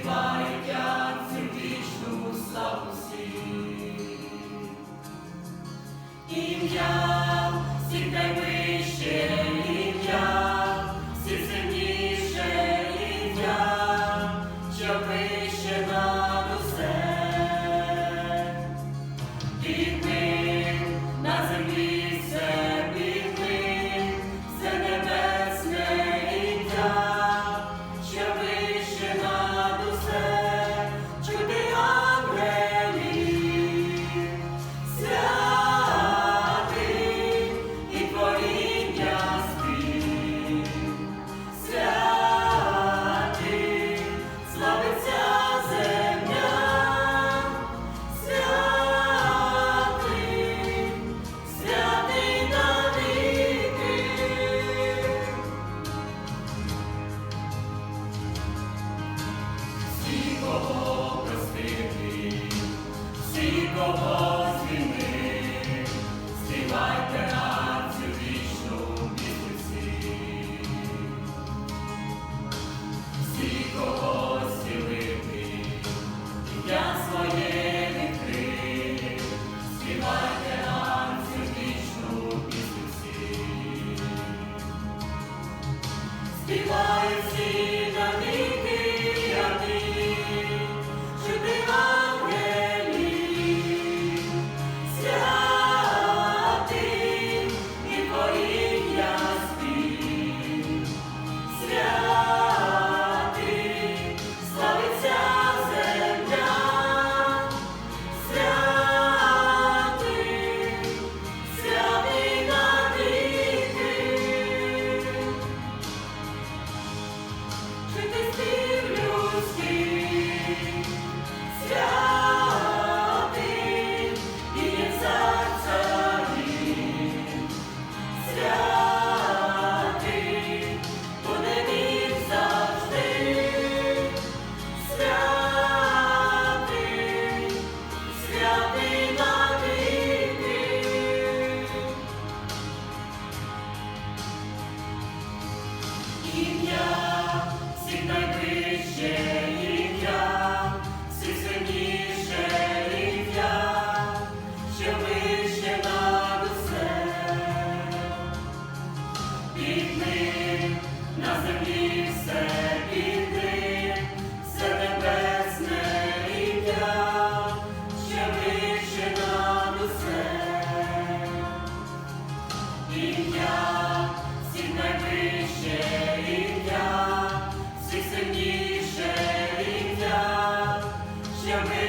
Shiva. кого простити, всі кого звінив, співайте рацію вічну місяці, всі кого зцілити, я своє відкрив, співайте рацію вічну місяці, співайте всі. Всіх сильніше рівня, що ми